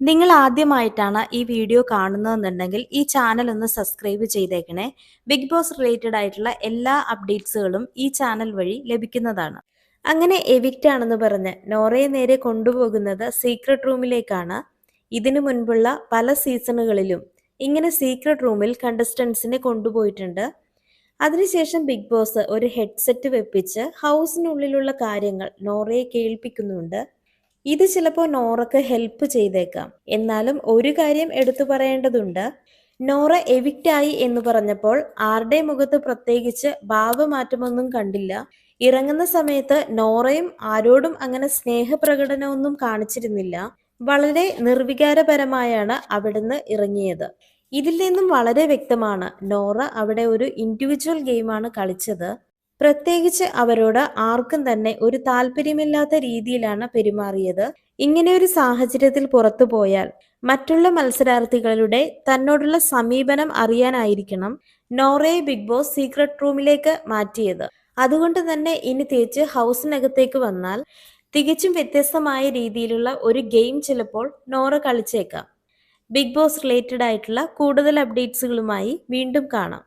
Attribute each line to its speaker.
Speaker 1: നിങ്ങൾ ആദ്യമായിട്ടാണ് ഈ വീഡിയോ കാണുന്നതെന്നുണ്ടെങ്കിൽ ഈ ചാനൽ ഒന്ന് സബ്സ്ക്രൈബ് ചെയ്തേക്കണേ. ബിഗ് ബോസ് റിലേറ്റഡ് ആയിട്ടുള്ള എല്ലാ അപ്ഡേറ്റ്സുകളും ഈ ചാനൽ വഴി ലഭിക്കുന്നതാണ്. അങ്ങനെ എവിക്റ്റ് ആണെന്ന് പറഞ്ഞ് നോറയെ നേരെ കൊണ്ടുപോകുന്നത് സീക്രട്ട് റൂമിലേക്കാണ് ഇതിനു മുൻപുള്ള പല സീസണുകളിലും ഇങ്ങനെ സീക്രട്ട് റൂമിൽ കണ്ടസ്റ്റൻസിനെ കൊണ്ടുപോയിട്ടുണ്ട്. അതിനുശേഷം ബിഗ് ബോസ് ഒരു ഹെഡ്സെറ്റ് വെപ്പിച്ച് ഹൗസിനുള്ളിലുള്ള കാര്യങ്ങൾ നോറയെ കേൾപ്പിക്കുന്നുണ്ട്. ഇത് ചിലപ്പോൾ നോറക്ക് ഹെൽപ്പ് ചെയ്തേക്കാം. എന്നാലും ഒരു കാര്യം എടുത്തു പറയേണ്ടതുണ്ട്. നോറ എവിക്റ്റായി എന്ന് പറഞ്ഞപ്പോൾ ആരുടെ മുഖത്ത് പ്രത്യേകിച്ച് ഭാവമാറ്റമൊന്നും കണ്ടില്ല. ഇറങ്ങുന്ന സമയത്ത് നോറയും ആരോടും അങ്ങനെ സ്നേഹപ്രകടനമൊന്നും കാണിച്ചിരുന്നില്ല. വളരെ നിർവികാരപരമായാണ് അവിടുന്ന് ഇറങ്ങിയത്. ഇതിൽ നിന്നും വളരെ വ്യക്തമാണ്. നോറ അവിടെ ഒരു ഇൻഡിവിജ്വൽ ഗെയിമാണ് കളിച്ചത്. പ്രത്യേകിച്ച് അവരോട് ആർക്കും തന്നെ ഒരു താല്പര്യമില്ലാത്ത രീതിയിലാണ് പെരുമാറിയത്. ഇങ്ങനെ ഒരു സാഹചര്യത്തിൽ പുറത്തു പോയാൽ മറ്റുള്ള മത്സരാർത്ഥികളുടെ തന്നോടുള്ള സമീപനം അറിയാനായിരിക്കണം നോറയെ ബിഗ് ബോസ് സീക്രട്ട് റൂമിലേക്ക് മാറ്റിയത്. അതുകൊണ്ട് തന്നെ ഇനി തിരിച്ച് ഹൗസിനകത്തേക്ക് വന്നാൽ തികച്ചും വ്യത്യസ്തമായ രീതിയിലുള്ള ഒരു ഗെയിം ചിലപ്പോൾ നോറ കളിച്ചേക്കാം. ബിഗ് ബോസ് റിലേറ്റഡ് ആയിട്ടുള്ള കൂടുതൽ അപ്ഡേറ്റ്സുകളുമായി വീണ്ടും കാണാം.